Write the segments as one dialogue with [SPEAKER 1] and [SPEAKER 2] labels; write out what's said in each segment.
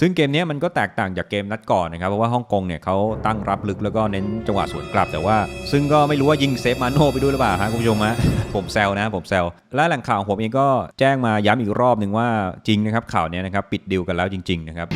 [SPEAKER 1] ซึ่งเกมนี้มันก็แตกต่างจากเกมนัดก่อนนะครับ เพราะว่าฮ่องกงเนี่ยเขาตั้งรับลึกแล้วก็เน้นจังหวะสวนกลับแต่ว่า ซึ่งก็ไม่รู้ว่ายิงเซฟมาโน่ไปด้วยหรือเปล่าฮะคุณผู้ชมฮะผมแซวนะผมแซวและแหล่งข่าวของผมเองก็แจ้งมาย้ำอีกรอบหนึ่งว่าจริงนะครับข่าวนี้นะครับปิดดีลกันแล้วจริง ๆ นะครับ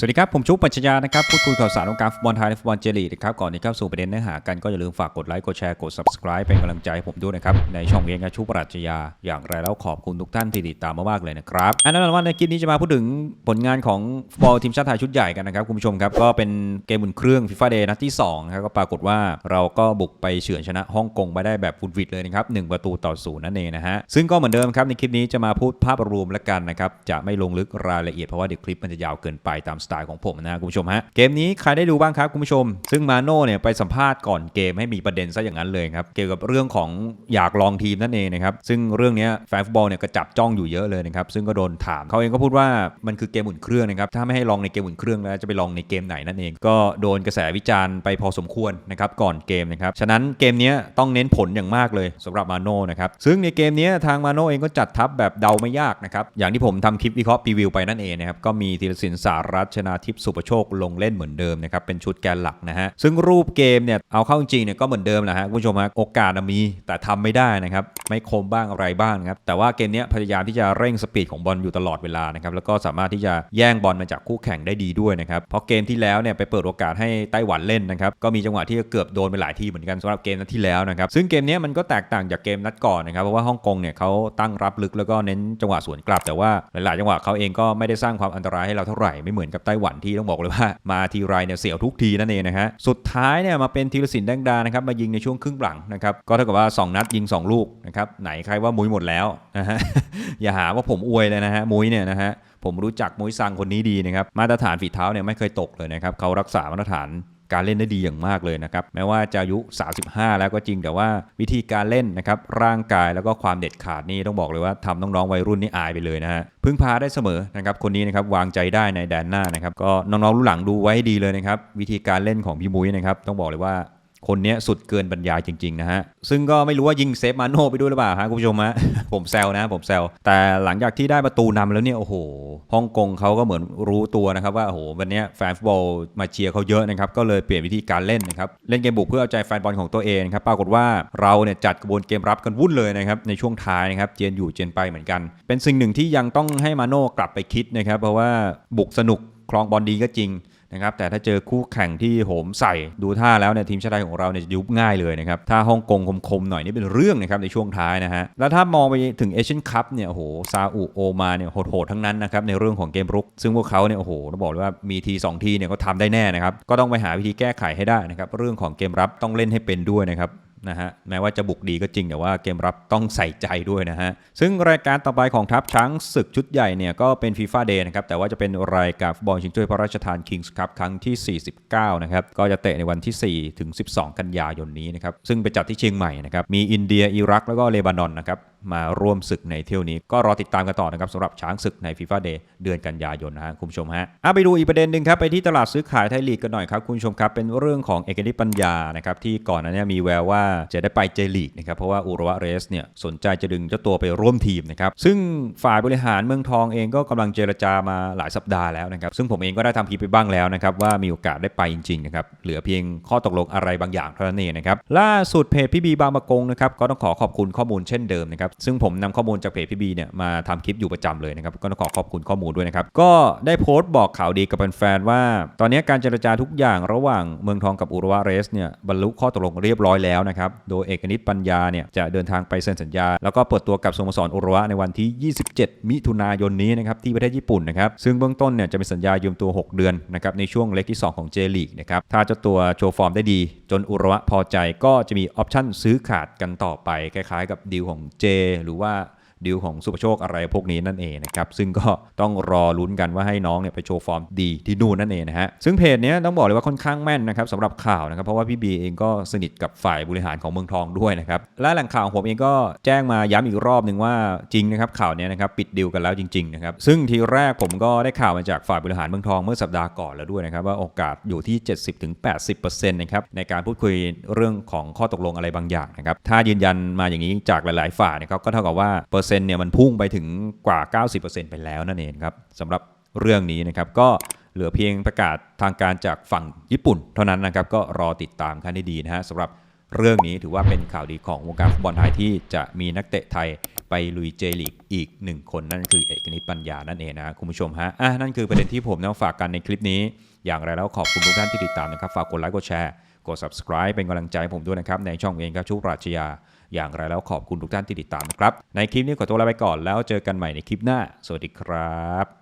[SPEAKER 1] สวัสดีครับ ผมชุบปัญชญานะครับ พูดคุยข่าวสารวงการฟุตบอลไทยและฟุตบอลเจลีนะครับ ก่อนที่เข้าสู่ประเด็นเนื้อหากันก็อย่าลืมฝากกดไลค์ กดแชร์ กด subscribe เป็นกำลังใจให้ผมด้วยนะครับ ในช่องเองนะชุบปรัชญา อย่างไรแล้วขอบคุณทุกท่านที่ติดตามมากเลยนะครับ อันนั้นวันในคลิปนี้จะมาพูดถึงผลงานของฟุตบอลทีมชาติไทยชุดใหญ่กันนะครับคุณผู้ชมครับ ก็เป็นเกมอุ่นเครื่องฟีฟ่าเดย์นัดที่2นะครับ ก็ปรากฏว่าเราก็บุกไปเฉือนชนะฮ่องกงไปได้แบบฟุดวิดเลยนะครับหนึ่งประตูต่อศูนย์นั่นเองนะฮะ ซึ่งก็เหมือนเดิมครับในคลิปนี้จะมาพูดภาพรวมแล้วกันนะครับจะไม่ลงลึกรายละเอียดเพราะว่าเดี๋ยวคลิปมันจะยาวเกินไปตามสไตล์ของผมนะคุณผู้ชมฮะเกมนี้ใครได้ดูบ้างครับคุณผู้ชม ซึ่งมาโน่เนี่ยไปสัมภาษณ์ก่อนเกมให้มีประเด็นซะอย่างนั้นเลยครับเกี่ยวกับเรื่องของอยากลองทีมนั่นเองนะครับซึ่งเรื่องนี้แฟนฟุตบอลเนี่ยก็จับจ้องอยู่เยอะเลยนะครับซึ่งก็โดนถามเขาเองก็พูดว่ามันคือเกมอุ่นเครื่องนะครับถ้าไม่ให้ลองในเกมอุ่นเครื่องแล้วจะไปลองในเกมไหนนั่นเอง ก็โดนกระแสวิจารณ์ไปพอสมควรนะครับก่อนเกมนะครับฉะนั้นเกมนี้ต้องเน้นผลอย่างมากเลยสำหรับมาโน่นะครับซึ่งในเกมนี้ทางมาโน่เองก็จัดทัพแบบเดาไม่ยากนะครับอย่างที่ผมทำคลิปวิเคราะห์รีวิวไปนั่นเองนะครับก็มีธีรศิลป์สารัตน์ชนาทิพย์สุประโชคลงเล่นเหมือนเดิมนะครับเป็นชุดแกนหลักนะฮะซึ่งรูปเกมเนี่ยเอาเข้าจริงเนี่ยก็เหมือนเดิมแหละฮะคุณผู้ชมฮะโอกาสมีแต่ทำไม่ได้นะครับไม่คมบ้างอะไรบ้างครับแต่ว่าเกมนี้พยายามที่จะเร่งสปีดของบอลอยู่ตลอดเวลานะครับแล้วก็สามารถที่จะแย่งบอลมาจากคู่แข่งได้ดีด้วยนะครับเพราะเกมที่แล้วเนี่ยไปเปิดโอกาสให้ไต้หวันเล่นนะครับก็มีจังหวะที่เกือบโดนไปหลายทีเหมือนกันสำหรับเกมนัดที่แล้วนะครับซึ่งเกมนี้มันก็แตกต่างจากเกมนัดก่อนนะครับเพราะว่าฮ่องกงเนี่ยเขาตั้งรับลึกแล้วก็เน้นจังหวะสวนกลับ แต่ว่าหลาย ๆ จังหวะเขาเองก็ไม่ได้สร้างความอันตรายให้เราเท่าไหร่ไม่เหมือนกับต้หวันที่ต้องบอกเลยว่ามาทีไรเนี่ยเสียวทุกทีนั่นเองนะฮะสุดท้ายเนี่ยมาเป็นธีรศิลป์แดงดานะครับมายิงในช่วงครึ่งหลังนะครับก็เท่ากับว่า 2 นัดยิง 2 ลูกนะครับไหนใครว่ามุ้ยหมดแล้วนะฮะอย่าหาว่าผมอวยเลยนะฮะมุ้ยเนี่ยนะฮะผมรู้จักมุ้ยซังคนนี้ดีนะครับมาตรฐานฝีเท้าเนี่ยไม่เคยตกเลยนะครับเขารักษามาตรฐาน การเล่นได้ดีอย่างมากเลยนะครับแม้ว่าจะอายุ 35 แล้วก็จริงแต่ว่าวิธีการเล่นนะครับร่างกายแล้วก็ความเด็ดขาดนี่ต้องบอกเลยว่าทำน้องๆวัยรุ่นนี่อายไปเลยนะฮะพึ่งพาได้เสมอนะครับคนนี้นะครับวางใจได้ในแดนหน้านะครับก็น้องๆรุ่นหลังดูไว้ให้ดีเลยนะครับวิธีการเล่นของพี่มุ้ยนะครับต้องบอกเลยว่า คนนี้สุดเกินบรรยายจริงๆนะฮะ ซึ่งก็ไม่รู้ว่ายิงเซฟมาโน่ไปด้วยหรือเปล่าฮะคุณผู้ชมฮะ ผมแซวนะผมแซว แต่หลังจากที่ได้ประตูนำแล้วเนี่ย โอ้โห ฮ่องกงเขาก็เหมือนรู้ตัวนะครับว่า โอ้โห วันนี้แฟนฟุตบอลมาเชียร์เขาเยอะนะครับ ก็เลยเปลี่ยนวิธีการเล่นนะครับ เล่นเกมบุกเพื่อเอาใจแฟนบอลของตัวเองครับ ปรากฏว่าเราเนี่ยจัดกระบวนเกมรับกันวุ่นเลยนะครับ ในช่วงท้ายนะครับ เจนอยู่เจนไปเหมือนกัน เป็นสิ่งหนึ่งที่ยังต้องให้มาโน่กลับไปคิดนะครับ เพราะว่าบุกสนุก ครองบอลดีก็จริงนะครับแต่ถ้าเจอคู่แข่งที่โหมใส่ดูท่าแล้วเนี่ยทีมชาติไทยของเราเนี่ยยุบง่ายเลยนะครับ ถ้าฮ่องกงคมๆหน่อยนี่เป็นเรื่องนะครับในช่วงท้ายนะฮะ แล้วถ้ามองไปถึงเอเชียนคัพเนี่ยโอ้โหซาอุโอมาเนี่ยโหดๆทั้งนั้นนะครับในเรื่องของเกมรุก ซึ่งพวกเขาเนี่ยโอ้โหต้องบอกเลยว่ามีทีสองทีเนี่ยก็ทำได้แน่นะครับก็ต้องไปหาวิธีแก้ไขให้ได้นะครับเรื่องของเกมรับต้องเล่นให้เป็นด้วยนะครับ นะฮะแม้ว่าจะบุกดีก็จริงแต่ว่าเกมรับต้องใส่ใจด้วยนะฮะ ซึ่งรายการต่อไปของทัพช้างศึกชุดใหญ่เนี่ยก็เป็นฟีฟ่าเดย์นะครับ แต่ว่าจะเป็นรายการฟุตบอลชิงถ้วยพระราชทานคิงส์คับครั้งที่ 49 นะครับ ก็จะเตะในวันที่ 4 ถึง 12 กันยายนนี้นะครับ ซึ่งไปจัดที่เชียงใหม่นะครับ มีอินเดียอิรักแล้วก็เลบานอนนะครับ มาร่วมศึกในเที่ยวนี้ ก็รอติดตามกันต่อนะครับสำหรับช้างศึกในฟีฟ่าเดย์เดือนกันยายนนะฮะคุณผู้ชมฮะอะไปดูอีกประเด็นหนึ่งครับไปที่ตลาดซื้อขายไทยลีกกันหน่อยครับคุณผู้ชมครับเป็นเรื่องของเอกนิปัญญานะครับที่ก่อนหนั้านเนยมีแววว่าจะได้ไปเจลีกนะครับเพราะว่าอุรวะเรสเนี่ยสนใจจะดึงเจ้าตัวไปร่วมทีมนะครับซึ่งฝ่ายบริหารเมืองทองเองก็กำลังเจรจามาหลายสัปดาห์แล้วนะครับซึ่งผมเองก็ได้ทำคลิปไปบ้างแล้วนะครับว่ามีโอกาสได้ไปจริงๆนะครับเหลือเพียงข้อตกลงอะไรบางอย่างเท่านั้นเองนะครับล่าสุดเพจพี่บีบางประกงนะครับก็ต้องขอขอบคุณข้อมูลเช่นเดิมนะครับซึ่งผมนำข้อมูลจากเพจพี่บีเนี่ยมาทำคลิปอยู่ประจำเลยนะครับก็ต้องขอขอบคุณข้อมูลด้วยนะครับก็ได้โพสต์บอกข่าวดีกับแฟนๆว่า ตอนนี้การเจรจาทุกอย่างระหว่างเมืองทองกับอุรวะเรสเนี่ยบรรลุข้อตกลงเรียบร้อยแล้วนะครับโดยเอกนิตปัญญาเนี่ยจะเดินทางไปเซ็นสัญญา แล้วก็เปิดตัวกับสโมสรอุรวะในวันที่ 27 มิถุนายนนี้นะครับที่ประเทศญี่ปุ่นนะครับซึ่งเบื้องต้นเนี่ยจะเป็นสัญญายืมตัว 6 เดือนนะครับในช่วงเล็กที่ 2 ของเจลีกนะครับถ้าเจ้าตัวโชว์ฟอร์มได้ดี จนอุรวะพอใจก็จะมีออปชั่นซื้อขาดกันต่อไปคล้ายๆ กับดีลของเจหรือว่า ดีลของสุภโชคอะไรพวกนี้นั่นเองนะครับ ซึ่งก็ต้องรอลุ้นกันว่าให้น้องเนี่ยไปโชว์ฟอร์มดีที่นู่นนั่นเองนะฮะ ซึ่งเพจเนี้ยต้องบอกเลยว่าค่อนข้างแม่นนะครับสำหรับข่าวนะครับ เพราะว่าพี่บีเองก็สนิทกับฝ่ายบริหารของเมืองทองด้วยนะครับ และแหล่งข่าวของผมเองก็แจ้งมาย้ำอีกรอบหนึ่งว่าจริงนะครับข่าวเนี้ยนะครับปิดดีลกันแล้วจริงๆนะครับ ซึ่งทีแรกผมก็ได้ข่าวมาจากฝ่ายบริหารเมืองทองเมื่อสัปดาห์ก่อนแล้วด้วยนะครับว่าโอกาสอยู่ที่ 70-80%นะครับในการพูดคุยเรื่องของข้อตกลงอะไรบางอย่างนะครับถ้ายืนยันมาอย่างนี้จากหลาย ๆ ฝ่ายนะครับก็เท่ากับว่าเปอร์เซเนี่ยมันพุ่งไปถึงกว่า 90%ไปแล้วนั่นเองครับสำหรับเรื่องนี้นะครับก็เหลือเพียงประกาศทางการจากฝั่งญี่ปุ่น เท่านั้นนะครับก็รอติดตามกันให้ดีนะฮะสำหรับเรื่องนี้ถือว่าเป็นข่าวดีของวงการฟุตบอลไทยที่จะมีนักเตะไทยไปลุยเจลีกอีกหนึ่งคนนั่นคือเอกนิตปัญญานั่นเองนะคุณผู้ชมฮะอะนั่นคือประเด็นที่ผมนำฝากกันในคลิปนี้ อย่างไรแล้วขอบคุณทุกท่านที่ติดตามนะครับฝากกดไลค์กดแชร์กด subscribe เป็นกำลังใจผมด้วยนะครับในช่องเองครับชุปราชญา อย่างไรแล้วขอบคุณทุกท่านที่ติดตามนะครับ ในคลิปนี้ขอตัวลาไปก่อนแล้วเจอกันใหม่ในคลิปหน้า สวัสดีครับ